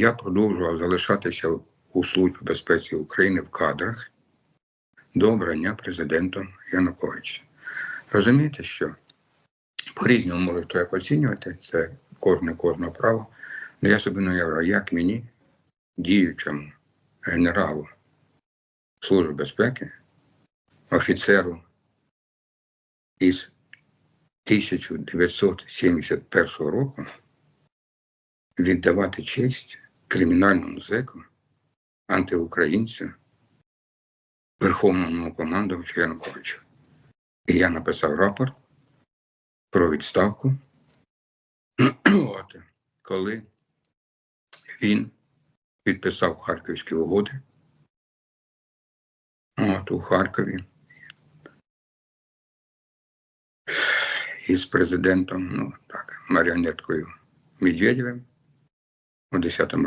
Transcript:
Я продовжував залишатися у Службі безпеки України в кадрах до обрання президентом Януковича. Розумієте, що по-різному можуть так оцінювати, це кожне кожне право. Але я собі не уявляю, як мені, діючому генералу Служби безпеки, офіцеру із 1971 року віддавати честь кримінальному зеку, антиукраїнцю, Верховному командувачу Януковичу. І я написав рапорт про відставку, От, коли він підписав Харківські угоди. От у Харкові із президентом, ну так, маріонеткою Медведєвим у 10-му